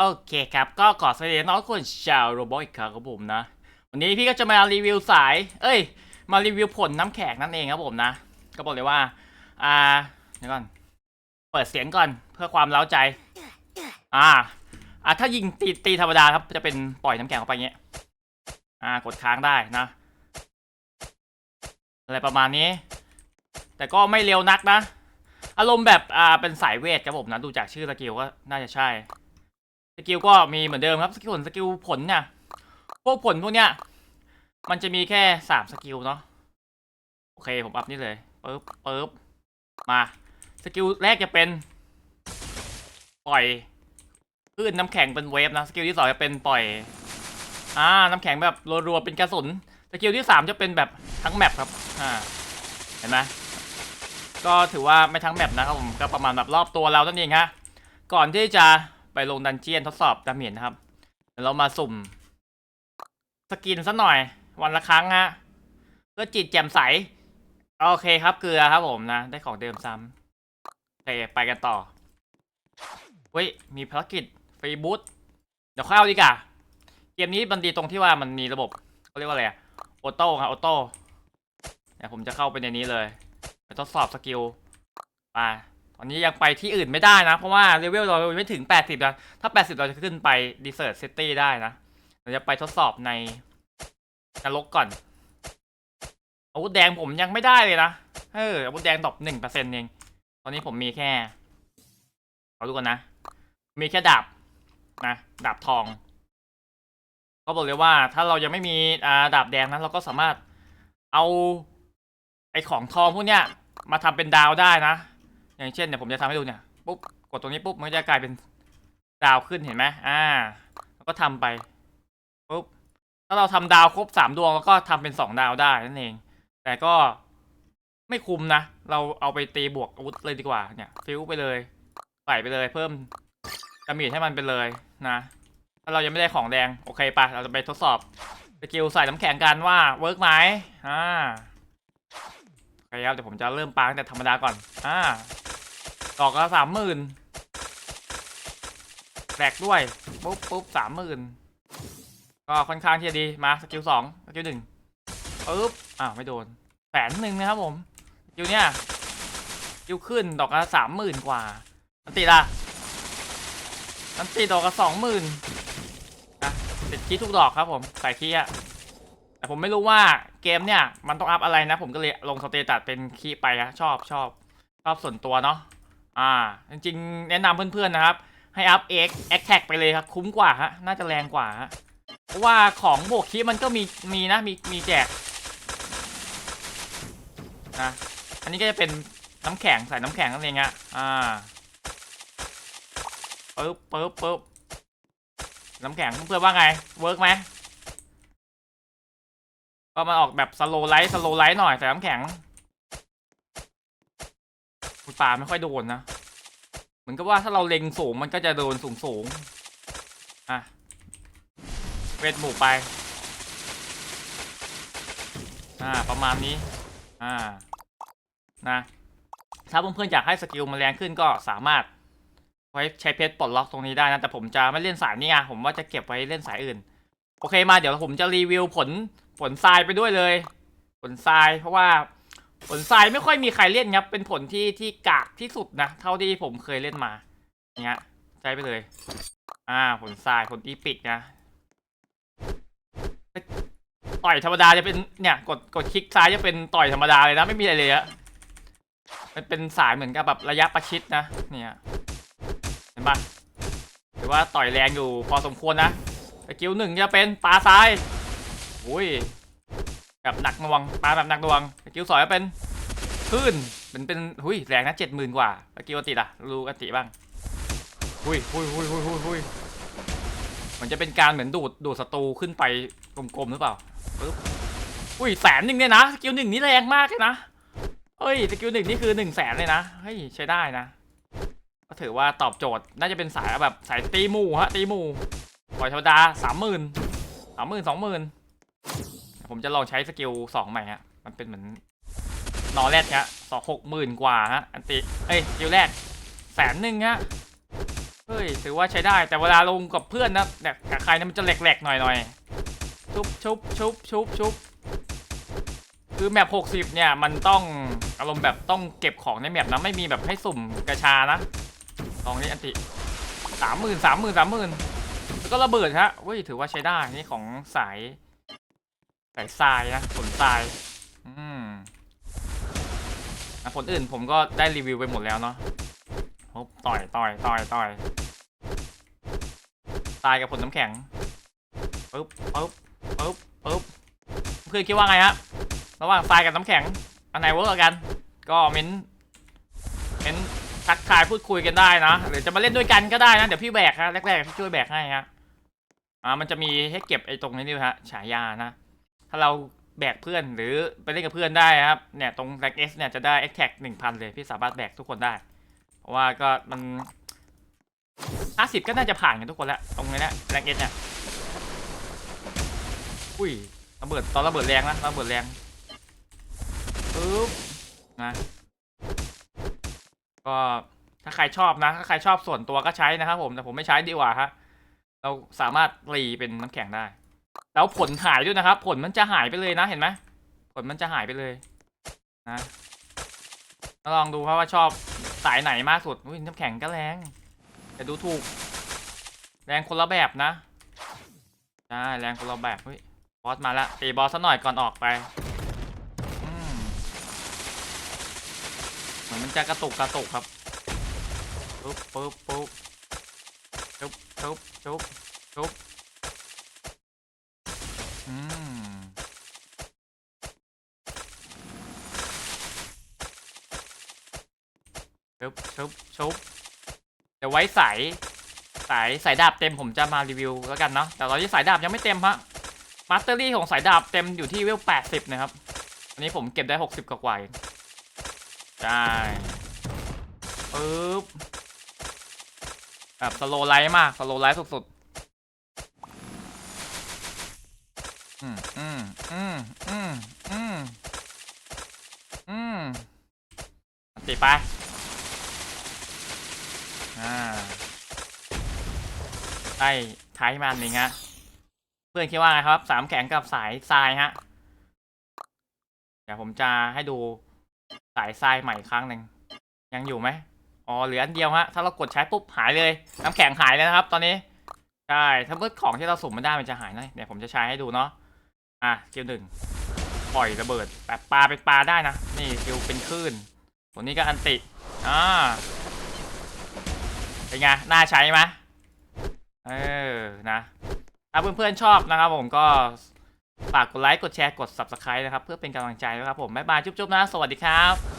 โอเคครับ ก็ขอสวัสดีน้องคนชาวโรบอทอีกครั้งครับผมนะ วันนี้พี่ก็จะมารีวิวสาย เอ้ย มารีวิวผลน้ำแข็งนั่นเองครับผมนะ ก็บอกเลยว่า อ่า เดี๋ยวก่อน เปิดเสียงก่อนเพื่อความเล้าใจ อ่า อ่าถ้ายิงตีตีธรรมดาครับ จะเป็นปล่อยน้ำแข็งออกไปอย่างเงี้ย อ่า กดค้างได้นะ อะไรประมาณนี้ แต่ก็ไม่เร็วนักนะ อารมณ์แบบ อ่า เป็นสายเวทครับผมนะ ดูจากชื่อสกิลก็น่าจะใช่ สกิลก็มีเหมือนเดิมครับสกิลผลสกิลผลเนี่ยพวกผลพวกเนี้ยมันจะมีแค่สามสกิลเนาะโอเคผมอัพนี่เลยปึ๊บปึ๊บมาสกิลแรกจะเป็น ปล่อยคลื่นน้ำแข็งเป็นเวฟนะสกิลที่สองจะเป็นปล่อยอ่าน้ำแข็งแบบรัวๆเป็นกระสุนสกิลที่สามจะเป็นแบบทั้งแมปครับอ่าเห็นไหมก็ถือว่าไม่ทั้งแมปนะครับผมก็ประมาณแบบรอบตัวเรานั่นเองฮะก่อนที่จะ ไปลงดันเจียนทดสอบดาเมจนะครับเดี๋ยวเรามาสุ่ม สกินสักหน่อยวันละครั้งฮะเพื่อจิตแจ่มใส โอเคครับเกลือครับผมนะ ได้ของเดิมซ้ำโอเคไปกันต่อเฮ้ย มีภารกิจฟรีบูทเดี๋ยวเข้าดีกว่าเกมนี้มันดีตรงที่ว่ามันมีระบบเขาเรียกว่าอะไรอะออโต้ครับออโต้เดี๋ยวผมจะเข้าไปในนี้เลยไปทดสอบสกิลไป ตอนนี้ยังไปที่อื่นไม่ได้นะ เพราะว่าเลเวลเราไม่ถึง 80นะถ้า 80 เราจะขึ้นไป Desert City ได้นะเราจะไปทดสอบในนรกก่อนอาวุธแดงผมยังไม่ได้เลยนะเอออาวุธแดงตอบหนึ่งเปอร์เซ็นต์เองตอนนี้ผมมีแค่เอาดูกันนะ มีแค่ดาบนะดาบทอง ก็บอกเลยว่าถ้าเรายังไม่มีอ่าดาบแดงนั้นเราก็สามารถเอาไอของทองพวกเนี้ยมาทำเป็นดาวได้นะ อย่างเช่นเนี่ยผมจะทำให้ดูเนี่ยปุ๊บกดตรงนี้ปุ๊บมันจะกลายเป็นดาวขึ้นเห็นไหมอ่า แล้วก็ทำไปปุ๊บถ้าเราทำดาวครบสามดวงแล้วก็ทำเป็นสองดาวได้นั่นเอง แต่ก็ไม่คุ้มนะ เราเอาไปตีบวกอาวุธเลยดีกว่าเนี่ย ฟิวไปเลยใส่ไปเลย เพิ่มดาเมจให้มันไปเลยนะถ้าเรายังไม่ได้ของแดงโอเคปะเราจะไปทดสอบสกิลใส่น้ำแข็งกันว่าเวิร์กไหมอ่าโอเคครับเดี๋ยวผมจะเริ่มปาตั้งแต่ธรรมดาก่อนอ่า ดอกละสามหมื่นแบกด้วย ปุ๊บปุ๊บสามหมื่นก็ค่อนข้างที่จะดี มาสกิลสองสกิลหนึ่งปุ๊บ อ้าว ไม่โดนแสนหนึ่งนะครับผมสกิลเนี้ยสกิลขึ้นดอกละสามหมื่นกว่า อันติล่ะอันติดอกละสองหมื่นนะติดคีทุกดอกครับผม ใส่คีย์อะแต่ผมไม่รู้ว่าเกมเนี่ย มันต้องอัพอะไรนะ ผมก็เลยลงสเตตัสเป็นคีไปอะชอบชอบชอบส่วนตัวเนาะ อ่า จริงๆ แนะนำเพื่อนๆนะครับ ให้อัพเอ็กแอคแท็กไปเลยครับ คุ้มกว่าฮะ น่าจะแรงกว่าฮะ เพราะว่าของบวกคีมันก็มี มีนะ มี มีแจกนะ อันนี้ก็จะเป็นน้ำแข็ง ใส่น้ำแข็งนั่นเองอะอ่าปึ๊บปึ๊บปึ๊บน้ำแข็งเพื่อนว่าไง เวิร์กไหมก็มาออกแบบสโลไลท์สโลไลท์หน่อยใส่น้ำแข็ง คุณป่าไม่ค่อยโดนนะ เหมือนกับว่าถ้าเราเล็งสูงมันก็จะโดนสูงสูงอะ เวทหมู่ไป อ่า ประมาณนี้ อ่า นะ ถ้าเพื่อนๆอยากให้สกิลมันแรงขึ้นก็สามารถไว้ใช้เพชรปลดล็อกตรงนี้ได้นะ แต่ผมจะไม่เล่นสายนี้ไงผมว่าจะเก็บไว้เล่นสายอื่น โอเคมาเดี๋ยวผมจะรีวิวผลผลทรายไปด้วยเลย ผลทรายเพราะว่า ผลทรายไม่ค่อยมีใครเล่นครับ เป็นผลที่ที่กากที่สุดนะ เท่าที่ผมเคยเล่นมาเนี้ยใช้ไปเลย อ่า ผลทรายผลอีปิกนะต่อยธรรมดาจะเป็นเนี่ยกดกดคลิกซ้ายจะเป็นต่อยธรรมดาเลยนะ ไม่มีอะไรเลยอะมันเป็นสายเหมือนกับแบบระยะประชิดนะ เนี่ยเห็นปะหรือว่าต่อยแรงอยู่พอสมควรนะสกิลหนึ่งจะเป็นปลาซ้ายอุ้ย แบบหนักหน่วงปลาแบบหนักหน่วงสกิลสองจะเป็นคลื่นเป็นเป็นหุยแรงนะเจ็ดหมื่นกว่าสกิลอติล่ะรู้อติบ้างหุยหุยหุยหุยหุยหุยมันจะเป็นการเหมือนดูดดูดศัตรูขึ้นไปกลมๆหรือเปล่าปึ๊บอุ้ยแสนหนึ่งเนี่ยนะสกิลหนึ่งนี่แรงมากเลยนะเฮ้ยสกิลหนึ่งนี่คือหนึ่งแสนเลยนะเฮ้ยใช้ได้นะ ก็ถือว่าตอบโจทย์น่าจะเป็นสายแบบสายตีหมูฮะตีหมูปล่อยธรรมดาสามหมื่นสามหมื่นสองหมื่น ผมจะลองใช้สกิลสองใหม่ฮะ มันเป็นเหมือนนอแรดฮะสองหกหมื่นกว่าฮะ อันติ เอ้ยสกิลแรกแสนหนึ่งฮะ เฮ้ย ถือว่าใช้ได้ แต่เวลาลงกับเพื่อนนะเนี่ยกับใครนะมันจะแหลกๆหน่อยๆ ชุบชุบชุบชุบชุบคือแมป60 เนี่ย มันต้องอารมณ์แบบต้องเก็บของในแมปนะ ไม่มีแบบให้สุ่มกระชานะลองนี้อันติสามหมื่นสามหมื่นสามหมื่นแล้วก็ระเบิดฮะเว้ยถือว่าใช้ได้ นี่ของสาย สายทรายนะผลทรายอืมอะผลอื่นผมก็ได้รีวิวไปหมดแล้วเนาะฮบต่อยต่อยต่อยต่อยตายกับผลน้ำแข็งปึ๊บปึ๊บปึ๊บปึ๊บเพื่อนคิดว่าไงฮะระหว่างทรายกับน้ำแข็งอันไหนเวิร์กกัน ก็เม้นเม้นทักทายพูดคุยกันได้นะหรือจะมาเล่นด้วยกันก็ได้นะ เดี๋ยวพี่แบกฮะแรกๆพี่ช่วยแบกให้ฮะอ่ามันจะมีให้เก็บไอ้ตรงนี้ด้วยฮะฉายานะ ถ้าเราแบกเพื่อนหรือไปเล่นกับเพื่อนได้ครับเนี่ยตรงแร็กเอสเนี่ยจะได้ a อ t a c หนึ่งพันเลยพี่สามารถแบกทุกคนได้ เพราะว่าก็มันห้าสิบก็น่าจะผ่านกันทุกคนแล้วตรงนี้เนี่ยแร็กเอสเนี่ยอุ้ยระเบิดตอนระเบิดแรงนะระเบิดแรงปึ๊บนะก็ถ้าใครชอบนะ ถ้าใครชอบส่วนตัวก็ใช้นะครับผมแต่ผมไม่ใช้ดีกว่าฮะเราสามารถรีเป็นน้ำแข็งได้ แล้วผลหายด้วยนะครับ ผลมันจะหายไปเลยนะเห็นไหมผลมันจะหายไปเลยนะมาลองดูครับว่าชอบสายไหนมากสุดอุ้ยน้ำแข็งก็แรงแต่ดูถูก แรงคนละแบบนะใช่แรงคนละแบบเฮ้ยบอสมาละตีบอสซะหน่อยก่อนออกไปเหมือนมันจะกระตุกกระตุกครับปุ๊บปุ๊บปุ๊บจุ๊บจุ๊บจุ๊บจุ๊บ อืมชุบชุบชุบเดี๋ยวไว้สายสายสายดาบเต็มผมจะมารีวิวแล้วกันเนาะแต่ตอนนี้สายดาบยังไม่เต็มฮะมาสเตอรี่ของสายดาบเต็มอยู่ที่เวลแปดสิบนะครับอันนี้ผมเก็บได้หกสิบกว่าๆเองได้ปึ๊บแบบสโลไลท์มากสโลไลท์สุดๆ อืม อืมอืมอืมอืมติไป อ่า ได้ท้ายมันนี่งฮะ เพื่อนคิดว่าไงครับ สามแข็งกับสายทรายฮะ เดี๋ยวผมจะให้ดูสายทรายใหม่อีกครั้งหนึ่ง ยังอยู่ไหมอ๋อเหลืออันเดียวฮะ ถ้าเรากดใช้ปุ๊บหายเลย น้ำแข็งหายเลยนะครับ ตอนนี้ ใช่ ถ้าเมื่อของที่เราสุ่มไม่ได้มันจะหายนะเดี๋ยวผมจะใช้ให้ดูเนาะ อะสกิลหนึ่งปล่อยระเบิดแบบปลาเป็นปลาได้นะ นี่สกิลเป็นคลื่นตัวนี้ก็อันติอ่าเป็นไงน่าใช้ไหมเออนะถ้าเพื่อนๆชอบนะครับผมก็ฝากกดไลค์กดแชร์กด subscribe นะครับ เพื่อเป็นกำลังใจนะครับผมบ๊ายบายจุ๊บๆนะ สวัสดีครับ